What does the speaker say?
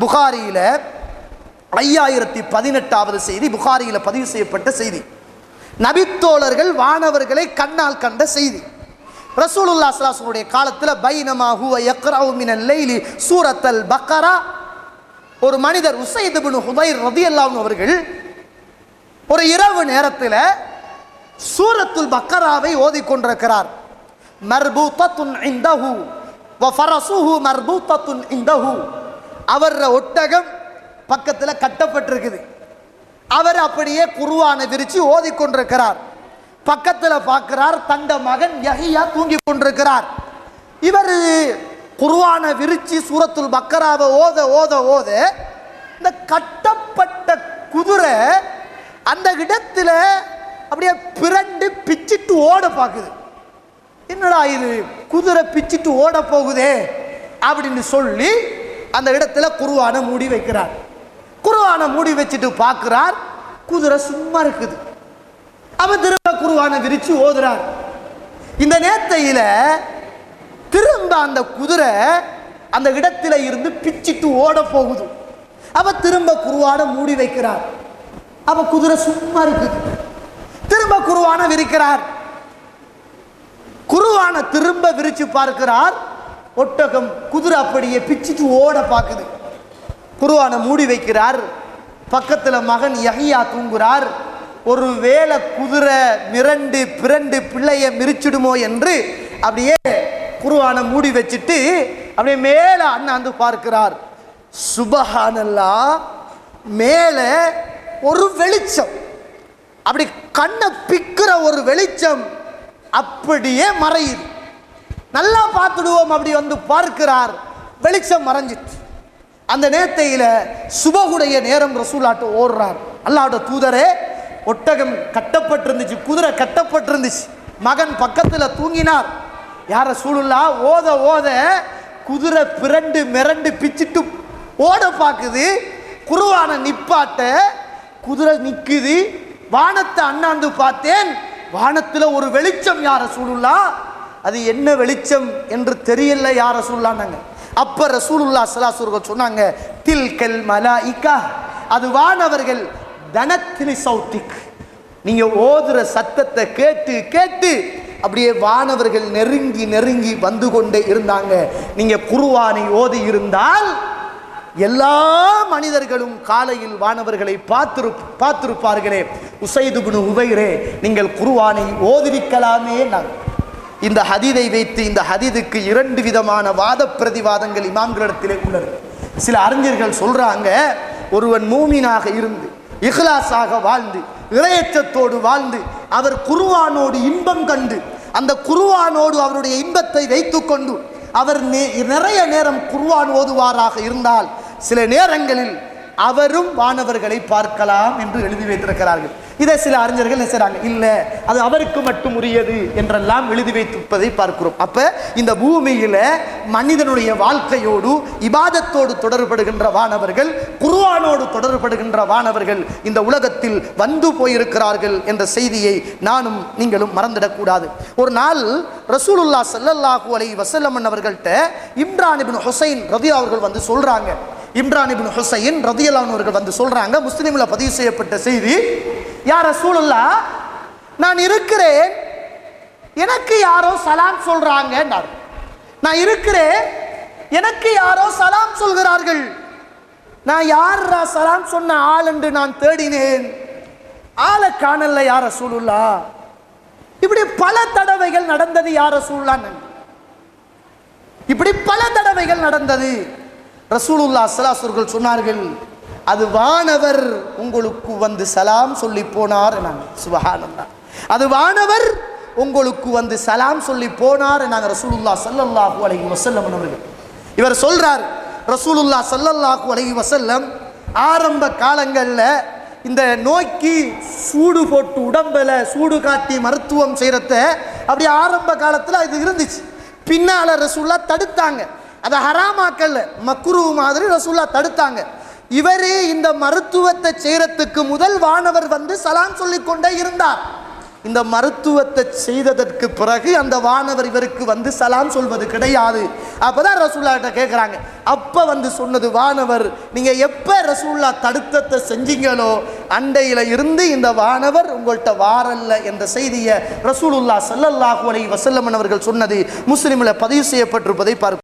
புகாரியில் ஐயாயிரத்தி பதினெட்டாவது செய்தி புகாரியில் பதிவு செய்யப்பட்ட செய்தி. நபித்தோழர்கள் வானவர்களை கண்ணால் கண்ட செய்தி. ரசூலுல்லா சலாசனுடைய காலத்தில் பைனமா ஹுவ யக்ரவு மினல் லைலி சூரத்தல் பக்கரா. ஒரு மனிதர் உசைத் பின் ஹுதைர் ரதியல்லாஹு அவர்கள் ஒரு இரவு நேரத்தில் சூரத்துல் பக்கராவை ஓதிக்கொண்டிருக்கிறார் மர்பூத்தத்துன் இந்தஹு வ ஃபரசுஹு மர்பூத்தத்துன் இந்தஹு அவர் ஒட்டகம் பக்கத்தில் கட்டப்பட்டிருக்குது. அவர் அப்படியே குருவானை விரிச்சு ஓதிக்கொண்டிருக்கிறார் பக்கத்தில் பார்க்கிறார் தந்த மகன் யஹியா தூங்கி கொண்டிருக்கிறார். இவர் குருவானை விரிச்சு சூரத்துல் பக்கராவை ஓத ஓத ஓத இந்த கட்டப்பட்ட குதிரை அந்த இடத்துல அப்படியே பிறண்டு பிச்சிட்டு ஓட பார்க்குது. என்னடா இது? குதிரை பிச்சிட்டு ஓட போகுதே? அப்படின்னு சொல்லி அந்த இடத்துல குருவானை மூடி வைக்கிறார். குருவானை மூடி வச்சுட்டு பார்க்கிறார். குதிரை சும்மா இருக்குது. அவன் திரும்ப குருவானை விரிச்சு ஓதுறார். இந்த நேத்தையில திரும்ப அந்த குதிரை அந்த இடத்துல இருந்து பிச்சிட்டு ஓட போகுது. அவ திரும்ப குருவானை மூடி வைக்கிறார். அவ குதிரை சும்மா இருக்குது. திரும்ப குருவானை விரிக்கிறார். குருவான திரும்ப விரிச்சு பார்க்கிறார். ஒட்டகம் குதிரை அப்படியே பிச்சுட்டு ஓட பார்க்குது. குருவானை மூடி வைக்கிறார். பக்கத்தில் மகன் யஹியா தூங்குறார். ஒரு வேளை குதிரை மிரண்டு பிறண்டு பிள்ளைய மிரிச்சிடுமோ என்று அப்படியே குருவானை மூடி வச்சுட்டு அப்படியே மேலே அண்ணாந்து பார்க்கிறார். சுபஹானல்லா மேலே ஒரு வெளிச்சம். அப்படி கண்ணை பிக்கிற ஒரு வெளிச்சம் அப்படியே மறையுது. நல்லா பார்த்துடுவோம் அப்படி வந்து பார்க்கிறார். வெளிச்சம் மறைஞ்சிட்டு. அந்த நேரத்தையில் சுபகுடைய நேரம் ரசூலாட்டு ஓடுறார். அல்லாஹ்வோட தூதரே ஒட்டகம் கட்டப்பட்டிருந்துச்சு குதிரை கட்டப்பட்டிருந்துச்சு. மகன் பக்கத்தில் தூங்கினார். யார சூழலா ஓத ஓத குதிரை பிறண்டு மிரண்டு பிச்சுட்டு ஓட பார்க்குது குருவான நிப்பாட்ட குதிரை நிற்குது வானத்தை அண்ணாந்து பார்த்தேன். வானத்தில் ஒரு வெளிச்சம் யார சூழலா அது என்ன வெளிச்சம் என்று தெரியல யார் சூழலான்னாங்க அப்ப ரசூலுல்லா சலாசூர்கள் சொன்னாங்க தில்கல் மலாயிகா. அது வானவர்கள் தனத்தினி சௌத்திக் நீங்க ஓதுற சத்தத்தை கேட்டு கேட்டு அப்படியே வானவர்கள் நெருங்கி நெருங்கி வந்து கொண்டே இருந்தாங்க. நீங்க குருவானை ஓதி இருந்தால் எல்லா மனிதர்களும் காலையில் வானவர்களை பார்த்திரு பார்த்திருப்பார்களே. உசைதுபுனு உபைரே நீங்கள் குருவானை ஓதிருக்கலாமே நான் இந்த ஹதீதை வைத்து இந்த ஹதீதுக்கு இரண்டு விதமான வாத பிரதிவாதங்கள் இமாம்களிடத்திலே உள்ளது. சில அறிஞர்கள் சொல்றாங்க ஒருவன் மூமினாக இருந்து இஹ்லாஸாக வாழ்ந்து இறையச்சத்தோடு வாழ்ந்து அவர் குருவானோடு இன்பம் கண்டு அந்த குருவானோடு அவருடைய இன்பத்தை வைத்துக்கொண்டு அவர் நே- நிறைய நேரம் குருவான் ஓதுவாராக இருந்தால் சில நேரங்களில் அவரும் வானவர்களை பார்க்கலாம் என்று எழுதி வைத்திருக்கிறார்கள். இதை சில அறிஞர்கள் என்ன செய்கிறாங்க இல்லை அது அவருக்கு மட்டும் உரியது என்றெல்லாம் எழுதி வைத்திருப்பதை பார்க்கிறோம். அப்போ இந்த பூமியில் மனிதனுடைய வாழ்க்கையோடு இபாதத்தோடு தொடர்படுகின்ற வானவர்கள் குருவானோடு தொடர்படுகின்ற வானவர்கள் இந்த உலகத்தில் வந்து போயிருக்கிறார்கள் என்ற செய்தியை நானும் நீங்களும் மறந்துடக்கூடாது. ஒரு நாள் ரசூலுல்லா சல்லல்லாஹு அலை வசல்லமன் அவர்கள்ட்ட இம்ரானிபின் ஹுசைன் ரதி அவர்கள் வந்து சொல்கிறாங்க இம்ரான் இப்னு ஹுசைன் ரதியலான் அவர்கள் வந்து சொல்கிறாங்க முஸ்லீமில் பதிவு செய்யப்பட்ட செய்தி யார் ரசூலுல்லா நான் இருக்கிறேன். எனக்கு யாரோ சலாம் சொல்றாங்கன்னார். நான் இருக்கிறேன். எனக்கு யாரோ சலாம் சொல்கிறார்கள். நான் யார் சலாம் சொன்ன ஆள் என்று நான் தேடினேன். ஆளை காணல யார சூழலா இப்படி பல தடவைகள் நடந்தது யார சூழலான்னு இப்படி பல தடவைகள் நடந்தது. ரசூலுல்லா சலாசூர்கள் சொன்னார்கள் அது வானவர் உங்களுக்கு வந்து சலாம் சொல்லி போனார் நாங்கள் சுபஹானல்லா. அது வானவர் உங்களுக்கு வந்து சலாம் சொல்லி போனார் நாங்கள் ரசூலுல்லா சல்லல்லாஹு அலைஹி வசல்லம் அவர்கள். இவர் சொல்றார் ரசூலுல்லா சல்லல்லாஹு அலைஹி வசல்லம் ஆரம்ப காலங்களில் இந்த நோய்க்கு சூடு போட்டு உடம்பில் சூடு காட்டி மருத்துவம் செய்கிறத அப்படி ஆரம்ப காலத்தில் இது இருந்துச்சு. பின்னால ரசூல்லா தடுத்தாங்க. அதை ஹராமாக்கல்ல மக்ரு மாதிரி ரசூல்லா தடுத்தாங்க. இவரே இந்த மருத்துவத்தை செய்யறதுக்கு முதல் வானவர் வந்து சலான் சொல்லிக் கொண்டே இருந்தார். இந்த மருத்துவத்தை செய்ததற்கு பிறகு அந்த வானவர் இவருக்கு வந்து சலாம் சொல்வது கிடையாது. அப்பதான் ரசூல்லாட்ட கேட்குறாங்க அப்ப வந்து சொன்னது வானவர் நீங்க எப்ப ரசூல்லா தடுத்தத்தை செஞ்சீங்களோ அண்டையில இருந்து இந்த வானவர் உங்கள்கிட்ட வாரல்ல என்ற செய்தியை ரசூலுல்லா சல்லல்லாஹு அலை வசல்லமன் அவர்கள் சொன்னது. முஸ்லீமில் பதிவு செய்யப்பட்டிருப்பதை பார்ப்போம்.